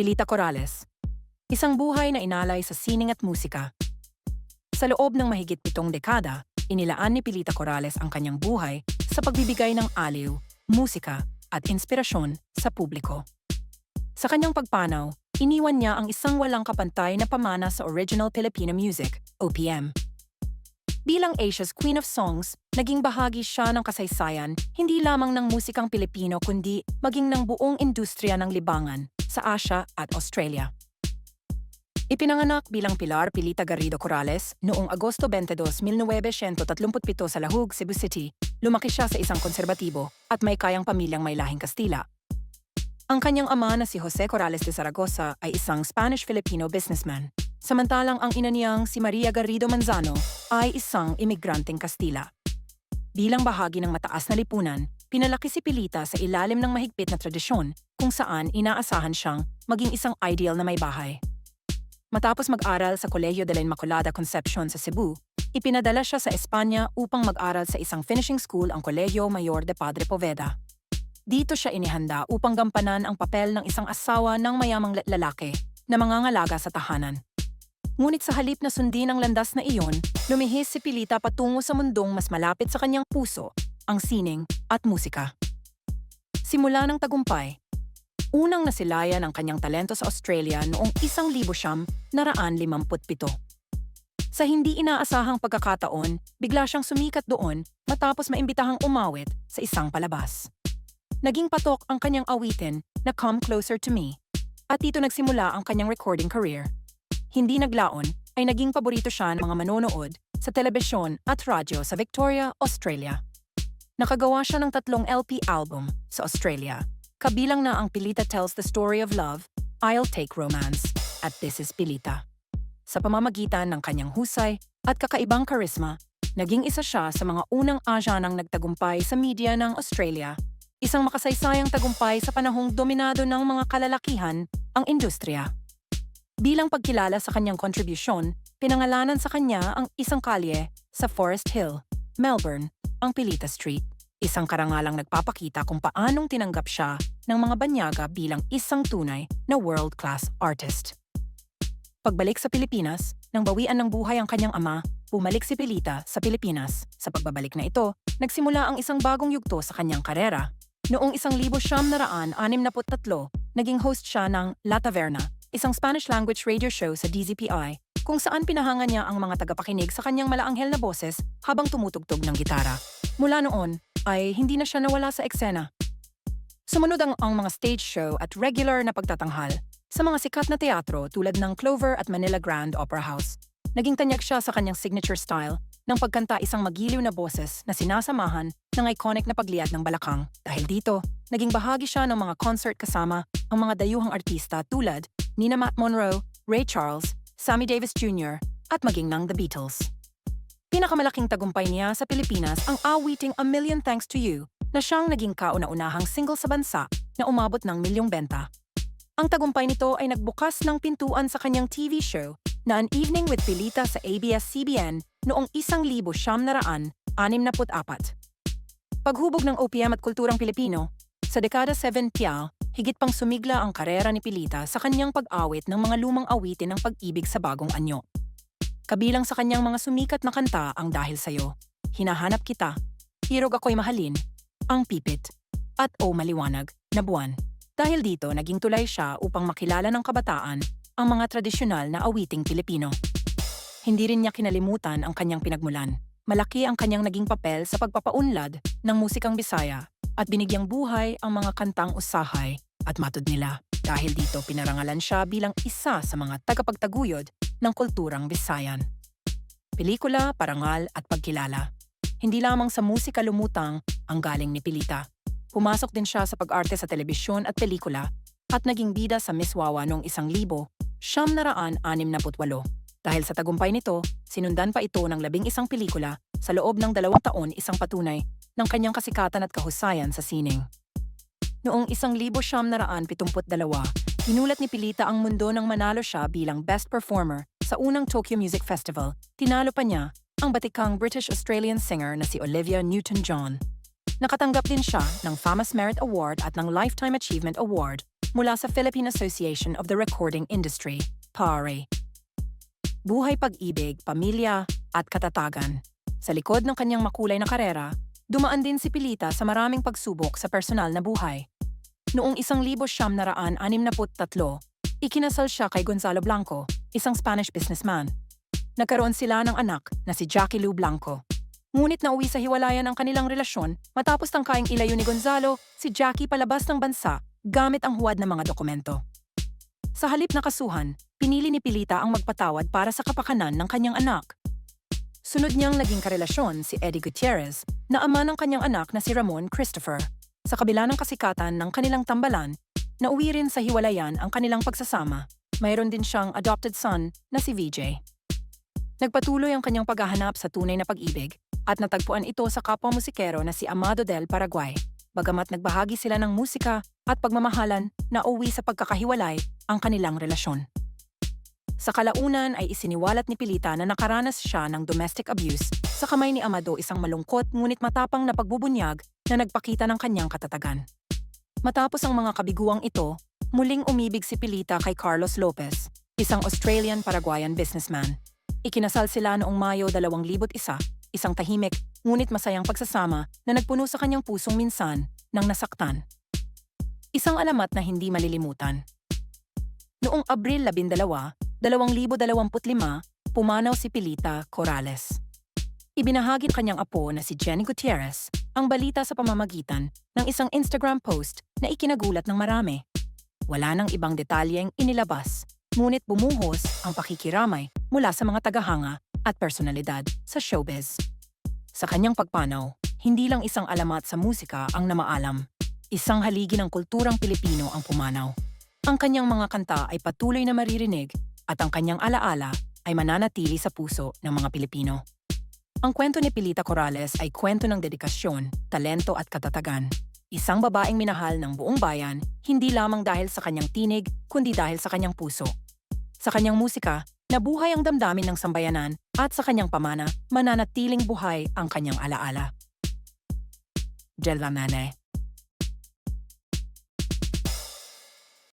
Pilita Corrales. Isang buhay na inalay sa sining at musika. Sa loob ng mahigit pitong dekada, inilaan ni Pilita Corrales ang kanyang buhay sa pagbibigay ng aliw, musika, at inspirasyon sa publiko. Sa kanyang pagpanaw, iniwan niya ang isang walang kapantay na pamana sa original Filipino music, OPM. Bilang Asia's Queen of Songs, naging bahagi siya ng kasaysayan hindi lamang ng musikang Pilipino kundi maging ng buong industriya ng libangan sa Asia at Australia. Ipinanganak bilang Pilar Pilita Garrido Corrales noong Agosto 22, 1937 sa Lahug, Cebu City, lumaki siya sa isang konserbatibo at may kayang pamilyang may lahing Kastila. Ang kanyang ama na si Jose Corrales de Zaragoza ay isang Spanish-Filipino businessman, samantalang ang ina niyang si Maria Garrido Manzano ay isang imigranteng Kastila. Bilang bahagi ng mataas na lipunan, pinalaki si Pilita sa ilalim ng mahigpit na tradisyon kung saan inaasahan siyang maging isang ideal na may bahay. Matapos mag-aral sa Colegio de la Inmaculada Concepcion sa Cebu, ipinadala siya sa Espanya upang mag-aral sa isang finishing school ang Colegio Mayor de Padre Poveda. Dito siya inihanda upang gampanan ang papel ng isang asawa ng mayamang la- lalaki na mangangalaga sa tahanan. Ngunit sa halip na sundin ang landas na iyon, lumihis si Pilita patungo sa mundong mas malapit sa kanyang puso, ang sining at musika. Simula ng tagumpay, unang nasilayan ang kanyang talento sa Australia noong isang libo siyam naraan limamputpito. Sa hindi inaasahang pagkakataon, bigla siyang sumikat doon matapos maimbitahang umawit sa isang palabas. Naging patok ang kanyang awitin na Come Closer to Me at dito nagsimula ang kanyang recording career. Hindi naglaon ay naging paborito siya ng mga manonood sa telebisyon at radyo sa Victoria, Australia. Nakagawa siya ng tatlong LP album sa Australia, kabilang na ang Pilita Tells the Story of Love, I'll Take Romance, at This is Pilita. Sa pamamagitan ng kanyang husay at kakaibang karisma, naging isa siya sa mga unang Asianang nagtagumpay sa media ng Australia, isang makasaysayang tagumpay sa panahong dominado ng mga kalalakihan ang industriya. Bilang pagkilala sa kanyang kontribusyon, pinangalanan sa kanya ang isang kalye sa Forest Hill, Melbourne, ang Pilita Street. Isang karangalang nagpapakita kung paanong tinanggap siya ng mga banyaga bilang isang tunay na world-class artist. Pagbalik sa Pilipinas, nang bawian ng buhay ang kanyang ama, bumalik si Pilita sa Pilipinas. Sa pagbabalik na ito, nagsimula ang isang bagong yugto sa kanyang karera. Noong isang libo siyam naraan anim na tatlo, naging host siya ng La Taverna, isang Spanish-language radio show sa DZPI, kung saan pinahanga niya ang mga tagapakinig sa kanyang malaanghel na boses habang tumutugtog ng gitara. Mula noon, ay hindi na siya nawala sa eksena. Sumunod ang, ang mga stage show at regular na pagtatanghal sa mga sikat na teatro tulad ng Clover at Manila Grand Opera House. Naging tanyag siya sa kanyang signature style ng pagkanta isang magiliw na boses na sinasamahan ng iconic na pagliat ng balakang. Dahil dito, naging bahagi siya ng mga concert kasama ang mga dayuhang artista tulad Nina Matt Monroe, Ray Charles, Sammy Davis Jr., at maging ng The Beatles. Pinakamalaking tagumpay niya sa Pilipinas ang awiting A Million Thanks to You na siyang naging kauna-unahang single sa bansa na umabot ng milyong benta. Ang tagumpay nito ay nagbukas ng pintuan sa kanyang TV show na An Evening with Pilita sa ABS-CBN noong isang libo siyam naraan, anim na apat. Paghubog ng OPM at kulturang Pilipino, sa dekada 70, higit pang sumigla ang karera ni Pilita sa kanyang pag-awit ng mga lumang awitin ng pag-ibig sa bagong anyo. Kabilang sa kanyang mga sumikat na kanta ang Dahil Sa'yo, Hinahanap Kita, Hirog Ako'y Mahalin, Ang Pipit, at O Maliwanag na Buwan. Dahil dito, naging tulay siya upang makilala ng kabataan ang mga tradisyonal na awiting Pilipino. Hindi rin niya kinalimutan ang kanyang pinagmulan. Malaki ang kanyang naging papel sa pagpapaunlad ng musikang Bisaya at binigyang buhay ang mga kantang usahay at matod nila. Dahil dito pinarangalan siya bilang isa sa mga tagapagtaguyod ng kulturang Bisayan. Pelikula, parangal at pagkilala. Hindi lamang sa musika lumutang ang galing ni Pilita. Pumasok din siya sa pag-arte sa telebisyon at pelikula at naging bida sa Miss Wawa noong isang libo, siyam naraan anim na putwalo. Dahil sa tagumpay nito, sinundan pa ito ng labing isang pelikula sa loob ng dalawang taon isang patunay ng kanyang kasikatan at kahusayan sa sining. Noong isang libo siyam naraan pitumput dalawa, Inulat ni Pilita ang mundo nang manalo siya bilang Best Performer sa unang Tokyo Music Festival. Tinalo pa niya ang batikang British-Australian singer na si Olivia Newton-John. Nakatanggap din siya ng Famous Merit Award at ng Lifetime Achievement Award mula sa Philippine Association of the Recording Industry, PARE. Buhay pag-ibig, pamilya, at katatagan. Sa likod ng kanyang makulay na karera, dumaan din si Pilita sa maraming pagsubok sa personal na buhay. Noong 1963, ikinasal siya kay Gonzalo Blanco, isang Spanish businessman. Nagkaroon sila ng anak na si Jackie Lou Blanco. Ngunit nauwi sa hiwalayan ang kanilang relasyon matapos tangkaing ilayo ni Gonzalo si Jackie palabas ng bansa gamit ang huwad ng mga dokumento. Sa halip na kasuhan, pinili ni Pilita ang magpatawad para sa kapakanan ng kanyang anak. Sunod niyang naging karelasyon si Eddie Gutierrez na ama ng kanyang anak na si Ramon Christopher. Sa kabila ng kasikatan ng kanilang tambalan, nauwi rin sa hiwalayan ang kanilang pagsasama. Mayroon din siyang adopted son na si VJ. Nagpatuloy ang kanyang paghahanap sa tunay na pag-ibig at natagpuan ito sa kapwa musikero na si Amado del Paraguay. Bagamat nagbahagi sila ng musika at pagmamahalan na uwi sa pagkakahiwalay ang kanilang relasyon. Sa kalaunan ay isiniwalat ni Pilita na nakaranas siya ng domestic abuse sa kamay ni Amado isang malungkot ngunit matapang na pagbubunyag na nagpakita ng kanyang katatagan. Matapos ang mga kabiguang ito, muling umibig si Pilita kay Carlos Lopez, isang Australian-Paraguayan businessman. Ikinasal sila noong Mayo 2001, isang tahimik ngunit masayang pagsasama na nagpuno sa kanyang pusong minsan nang nasaktan. Isang alamat na hindi malilimutan. Noong Abril 12, 2025, pumanaw si Pilita Corrales. Ibinahagi ng kanyang apo na si Jenny Gutierrez ang balita sa pamamagitan ng isang Instagram post na ikinagulat ng marami. Wala nang ibang detalyeng inilabas, ngunit bumuhos ang pakikiramay mula sa mga tagahanga at personalidad sa showbiz. Sa kanyang pagpanaw, hindi lang isang alamat sa musika ang namaalam. Isang haligi ng kulturang Pilipino ang pumanaw. Ang kanyang mga kanta ay patuloy na maririnig at ang kanyang alaala ay mananatili sa puso ng mga Pilipino. Ang kwento ni Pilita Corrales ay kwento ng dedikasyon, talento at katatagan. Isang babaeng minahal ng buong bayan, hindi lamang dahil sa kanyang tinig, kundi dahil sa kanyang puso. Sa kanyang musika, nabuhay ang damdamin ng sambayanan at sa kanyang pamana, mananatiling buhay ang kanyang alaala. Jel Lamane